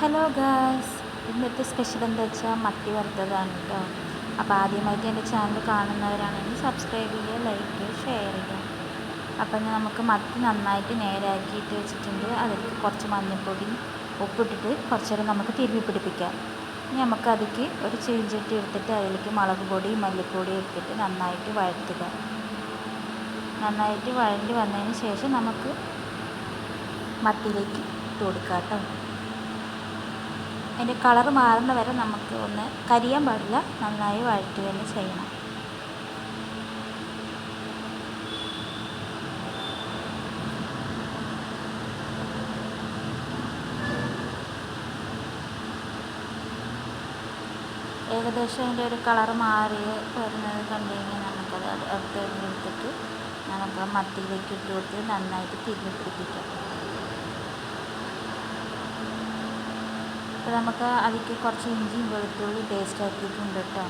Hello guys ഇന്നത്തെ special എന്താ വെച്ചാൽ മത്തി വറുത്തതാണ് കേട്ടോ അപ്പോൾ ആദ്യമായിട്ട് എന്റെ ചാനൽ കാണുന്നവരാണെങ്കിൽ സബ്സ്ക്രൈബ് ചെയ്യുക ലൈക്ക് ചെയ്യുക ഷെയർ ചെയ്യുക. അപ്പം നമുക്ക് മത്തി നന്നായിട്ട് നേരാക്കിയിട്ട് വെച്ചിട്ടുണ്ട്. അതിലേക്ക് കുറച്ച് മഞ്ഞൾപ്പൊടി ഉപ്പിട്ടിട്ട് കുറച്ച് നേരം നമുക്ക് തിരുമ്മി പിടിപ്പിക്കാം. ഇനി നമുക്ക് അതിലേക്ക് ഒരു ചീഞ്ചട്ടി എടുത്തിട്ട് അതിലേക്ക് മുളക് പൊടി മല്ലിപ്പൊടി എടുത്തിട്ട് നന്നായിട്ട് വഴറ്റുക. നന്നായിട്ട് വഴണ്ടി വന്നതിന് ശേഷം നമുക്ക് മത്തിയിലേക്ക് ഇട്ട് കൊടുക്കാം കേട്ടോ അതിന്റെ കളർ മാറുന്ന വരെ നമുക്ക് ഒന്ന് കരിയാൻ പാടില്ല. നന്നായി വഴറ്റുക തന്നെ ചെയ്യണം. ഏകദേശം അതിന്റെ ഒരു കളർ മാറി വരുന്നത് കണ്ടു കഴിഞ്ഞാൽ നമുക്കത് അടുത്ത് എടുത്തിട്ട് നമുക്ക് മത്തിയിലേക്ക് ഇട്ട് കൊടുത്ത് നന്നായിട്ട് തിരിഞ്ഞ് പിടിപ്പിക്കാം. അപ്പോൾ നമുക്ക് അതിക്ക് കുറച്ച് ഇഞ്ചിയും വെളുത്തുള്ളി പേസ്റ്റ് ആക്കിയിട്ടുണ്ട് കേട്ടോ.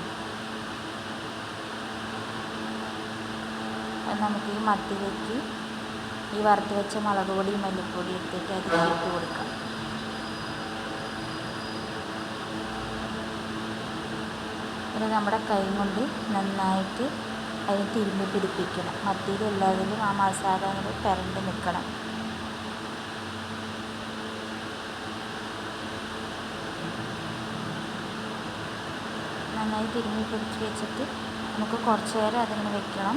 അത് നമുക്ക് ഈ മത്തിലേക്ക് ഈ വറുത്ത് വെച്ച മുളക് പൊടി മല്ലിപ്പൊടി എടുത്തിട്ട് അതിലേക്ക് ഇട്ട് കൊടുക്കാം. പിന്നെ നമ്മുടെ കൈ കൊണ്ട് നന്നായിട്ട് അതിന് തിരുമ്പി പിടിപ്പിക്കണം. മത്തിയിൽ എല്ലാത്തിലും ആ മസാല കൂടെ പെരണ്ട് നിൽക്കണം നന്നായി തിരുമ്മി പിടിച്ച് വെച്ചിട്ട് നമുക്ക് കുറച്ച് നേരം അതിങ്ങനെ വെക്കണം.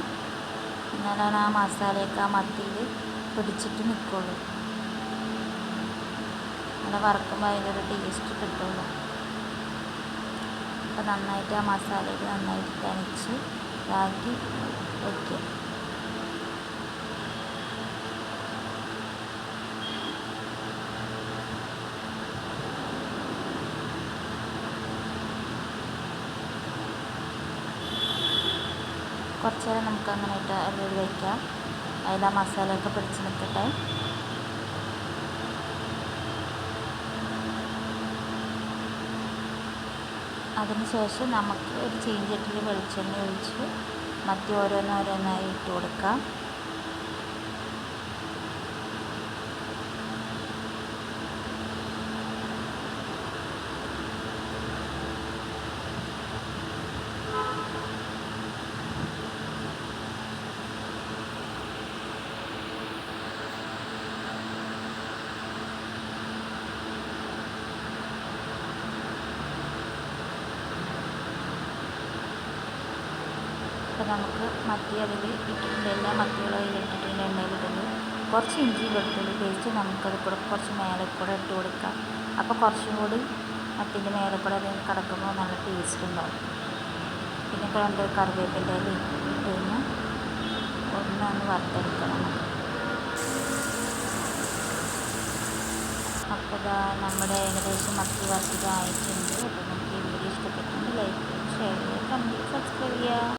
എന്നാലാണ് ആ മസാലയൊക്കെ ആ മത്തിയിൽ പിടിച്ചിട്ട് നിൽക്കുള്ളൂ. അങ്ങനെ വറക്കുമ്പോൾ അതിന്റെ ടേസ്റ്റ് കിട്ടുള്ളൂ. അപ്പോൾ നന്നായിട്ട് ആ മസാലയിൽ നന്നായിട്ട് തനിച്ച് ഇതാക്കി വയ്ക്കുക. കുറച്ച് നേരം നമുക്ക് അങ്ങനെ ഇട്ട് അതിൽ വയ്ക്കാം അതിൽ ആ മസാലയൊക്കെ പിടിച്ച് നിൽക്കട്ടെ. അതിന് ശേഷം നമുക്ക് ഒരു ചീഞ്ചട്ടിയിൽ വെളിച്ചെണ്ണ ഒഴിച്ച് മത്തി ഓരോന്നോരോന്നായി ഇട്ട് കൊടുക്കാം. അപ്പോൾ നമുക്ക് മത്തി അതിൽ ഇട്ടിട്ടുണ്ട്. എല്ലാ മത്തികളും അതിൽ ഇട്ടിട്ടുണ്ട്. എണ്ണയിലിട്ടുണ്ട് കുറച്ച് ഇഞ്ചി വെളുത്തുള്ളി പേസ്റ്റ് നമുക്കത് കൂടെ കുറച്ച് മേലെ കൂടെ ഇട്ട് കൊടുക്കാം. അപ്പോൾ കുറച്ചും കൂടി മത്തിന്റെ മേലെ കൂടെ അത് കിടക്കുമ്പോൾ നല്ല ടേസ്റ്റ് ഉണ്ടാവും. പിന്നെ രണ്ട് കറിവേപ്പിന്റെ ഇല ഇട്ട് കഴിഞ്ഞാൽ ഒന്നൊന്ന് വറുത്തെടുക്കണം അപ്പോൾ ഇതാ നമ്മുടെ ഏകദേശം മത്തി വറുത്തത് ആയിട്ടുണ്ട് അപ്പോൾ നമുക്ക് ഈ വീഡിയോ ഇഷ്ടപ്പെട്ടെങ്കിൽ ലൈക്ക് ഷെയർ ചെയ്യുക കമന്റ് സബ്സ്ക്രൈബ് ചെയ്യുക